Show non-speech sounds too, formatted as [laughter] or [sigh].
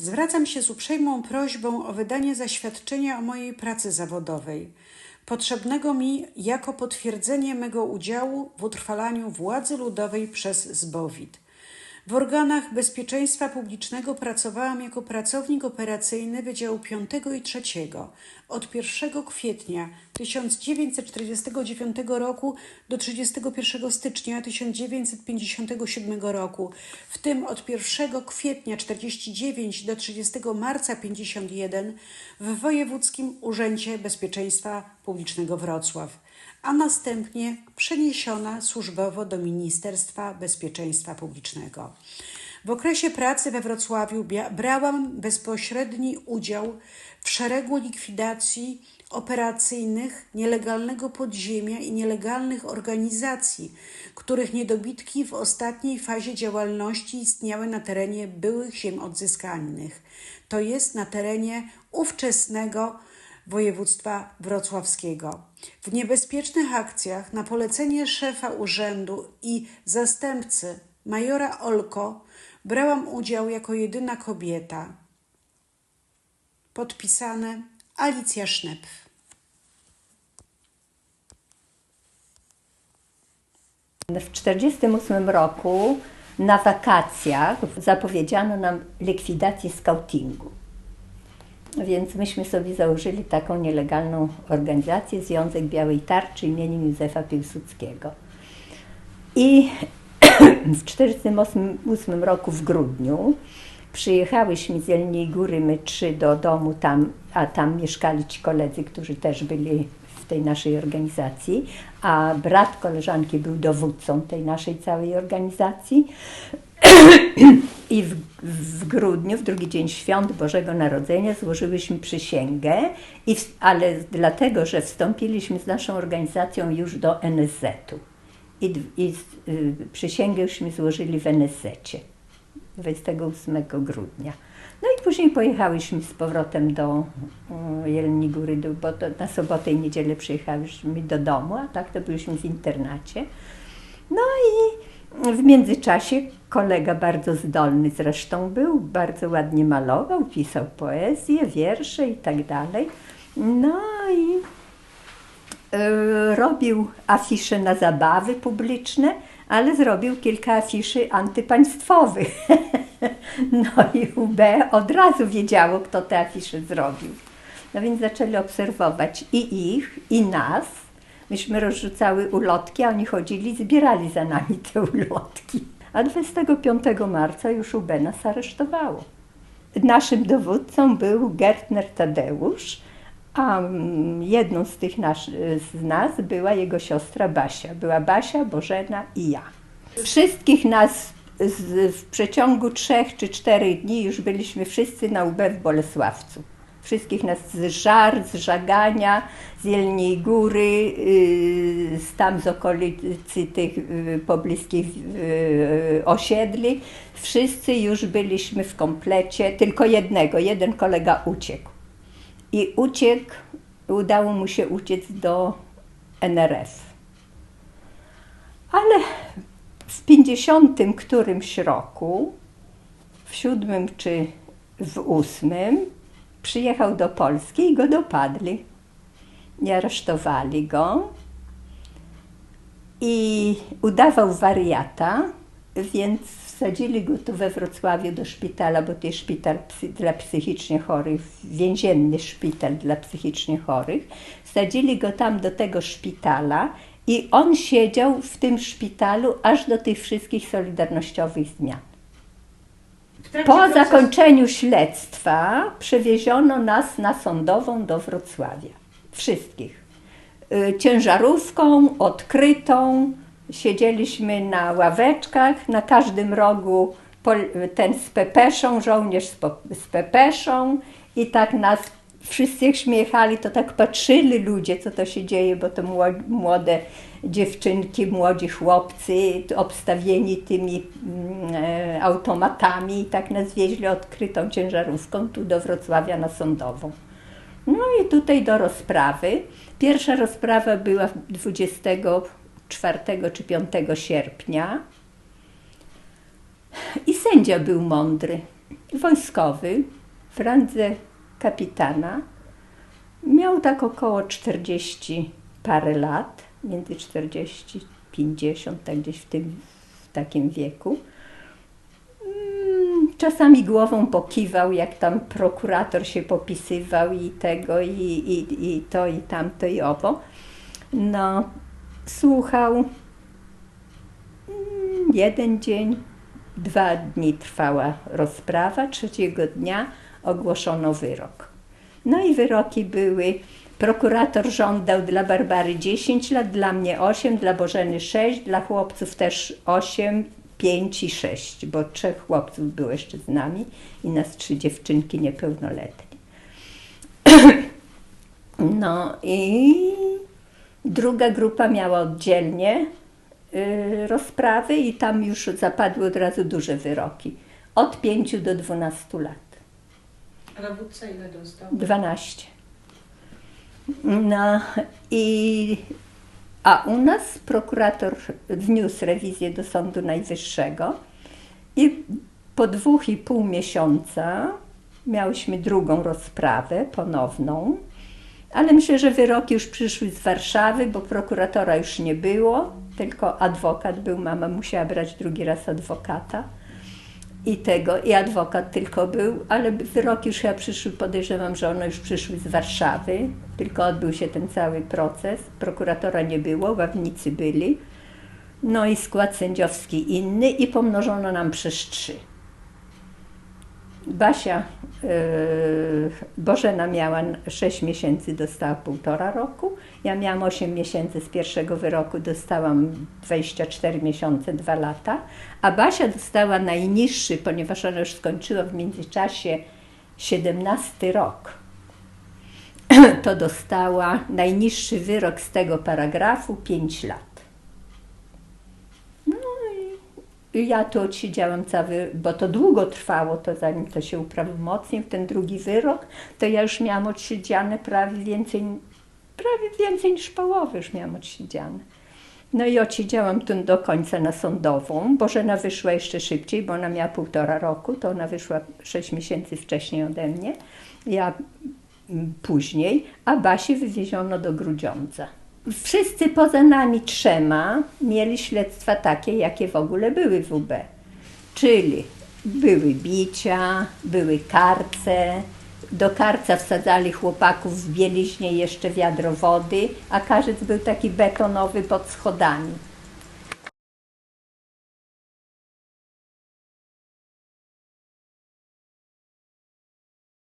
Zwracam się z uprzejmą prośbą o wydanie zaświadczenia o mojej pracy zawodowej, potrzebnego mi jako potwierdzenie mego udziału w utrwalaniu władzy ludowej przez zbowit. W organach bezpieczeństwa publicznego pracowałam jako pracownik operacyjny Wydziału 5 i 3 od 1 kwietnia 1949 roku do 31 stycznia 1957 roku, w tym od 1 kwietnia 49 do 30 marca 51 w Wojewódzkim Urzędzie Bezpieczeństwa Publicznego Wrocław a następnie przeniesiona służbowo do Ministerstwa Bezpieczeństwa Publicznego. W okresie pracy we Wrocławiu brałam bezpośredni udział w szeregu likwidacji operacyjnych nielegalnego podziemia i nielegalnych organizacji, których niedobitki w ostatniej fazie działalności istniały na terenie byłych ziem odzyskanych, to jest na terenie ówczesnego województwa wrocławskiego. W niebezpiecznych akcjach na polecenie szefa urzędu i zastępcy majora Olko brałam udział jako jedyna kobieta. Podpisane Alicja Sznep. W 1948 roku na wakacjach zapowiedziano nam likwidację skautingu. Więc myśmy sobie założyli taką nielegalną organizację, Związek Białej Tarczy imieniem Józefa Piłsudskiego. I [clears throat] w 1948 roku w grudniu przyjechałyśmy z Jeleniej Góry, my trzy do domu tam, a tam mieszkali ci koledzy, którzy też byli w tej naszej organizacji, a brat koleżanki był dowódcą tej naszej całej organizacji. [clears throat] I w, w, grudniu, w drugi dzień świąt Bożego Narodzenia, złożyłyśmy przysięgę, i ale dlatego, że wstąpiliśmy z naszą organizacją już do NSZ-u. I, i y, przysięgę jużśmy złożyli w NSZ-cie 28 grudnia. No i później pojechałyśmy z powrotem do y, Jeleni Góry, bo to na sobotę i niedzielę przyjechałyśmy do domu, a tak to byliśmy w internacie. No i w międzyczasie kolega bardzo zdolny zresztą był, bardzo ładnie malował, pisał poezję, wiersze i tak dalej. No i y, robił afisze na zabawy publiczne, ale zrobił kilka afiszy antypaństwowych. [laughs] no i UB od razu wiedziało, kto te afisze zrobił. No więc zaczęli obserwować i ich, i nas Myśmy rozrzucały ulotki, a oni chodzili, zbierali za nami te ulotki. A 25 marca już UB nas aresztowało. Naszym dowódcą był Gertner Tadeusz, a mm, jedną z tych nas, z nas była jego siostra Basia. Była Basia, Bożena i ja. Wszystkich nas w przeciągu trzech czy czterech dni już byliśmy wszyscy na UB w Bolesławcu. Wszystkich nas z żar, z żagania, z Jelniej Góry, y, z tam z okolicy tych y, pobliskich y, osiedli. Wszyscy już byliśmy w komplecie, tylko jednego, jeden kolega uciekł. I uciekł, udało mu się uciec do NRF. Ale w 50 którymś roku, w siódmym czy w ósmym, przyjechał do Polski i go dopadli. Nie aresztowali go i udawał wariata, więc wsadzili go tu we Wrocławiu do szpitala, bo to jest szpital psy, dla psychicznie chorych, więzienny szpital dla psychicznie chorych. Wsadzili go tam do tego szpitala i on siedział w tym szpitalu aż do tych wszystkich solidarnościowych zmian. Po zakończeniu śledztwa przewieziono nas na sądową do Wrocławia. Wszystkich. Y, ciężarówką odkrytą, siedzieliśmy na ławeczkach, na każdym rogu ten z pepeszą, żołnierz z pepeszą i tak nas wszyscy śmiechali, to tak patrzyli ludzie, co to się dzieje, bo to młode dziewczynki, młodzi chłopcy obstawieni tymi mm, e, automatami i tak nas wieźli odkrytą ciężarówką tu do Wrocławia na Sądową. No i tutaj do rozprawy. Pierwsza rozprawa była 24 czy 5 sierpnia i sędzia był mądry wojskowy w randze kapitana. Miał tak około 40 parę lat, między 40 50, tak gdzieś w tym w takim wieku. Mm, Czasami głową pokiwał, jak tam prokurator się popisywał i tego, i, i, i to, i tamto, i owo. No, słuchał mm, jeden dzień, dwa dni trwała rozprawa, trzeciego dnia ogłoszono wyrok. No i wyroki były, prokurator żądał dla Barbary 10 lat, dla mnie 8, dla Bożeny 6, dla chłopców też 8, 5 i 6, bo trzech chłopców było jeszcze z nami i nas trzy dziewczynki niepełnoletnie. [clears throat] No i druga grupa miała oddzielnie rozprawy i tam już zapadły od razu duże wyroki. Od 5 do 12 lat. A dowódca ile dostał? 12. No i a u nas prokurator wniósł rewizję do Sądu Najwyższego i po dwóch i pół miesiąca miałyśmy drugą rozprawę ponowną, ale myślę, że wyroki już przyszły z Warszawy, bo prokuratora już nie było, tylko adwokat był, mama musiała brać drugi raz adwokata i tego, i adwokat tylko był, ale wyroki już chyba przyszły, podejrzewam, że one już przyszły z Warszawy, tylko odbył się ten cały proces. Prokuratora nie było, ławnicy byli, no i skład sędziowski inny i pomnożono nam przez trzy. Basia, yy, Bożena miała 6 miesięcy, dostała półtora roku. Ja miałam 8 miesięcy z pierwszego wyroku, dostałam 24 miesiące, 2 lata. A Basia dostała najniższy, ponieważ ona już skończyła w międzyczasie 17 rok. [clears throat] To dostała najniższy wyrok z tego paragrafu 5 lat. No i ja tu odsiedziałam cały, bo to długo trwało, to zanim to się uprawomocnił, ten drugi wyrok, to ja już miałam odsiedziane prawie więcej, prawie więcej niż połowę już miałam odsiedziane. No i odsiedziałam tu do końca na sądową. Bożena wyszła jeszcze szybciej, bo ona miała półtora roku, to ona wyszła sześć miesięcy wcześniej ode mnie. Ja później, a Basię wywieziono do Grudziądza. Wszyscy poza nami trzema mieli śledztwa takie, jakie w ogóle były w UB. Czyli były bicia, były karce, do karca wsadzali chłopaków w bieliźnie jeszcze wiadro wody, a karzec był taki betonowy pod schodami.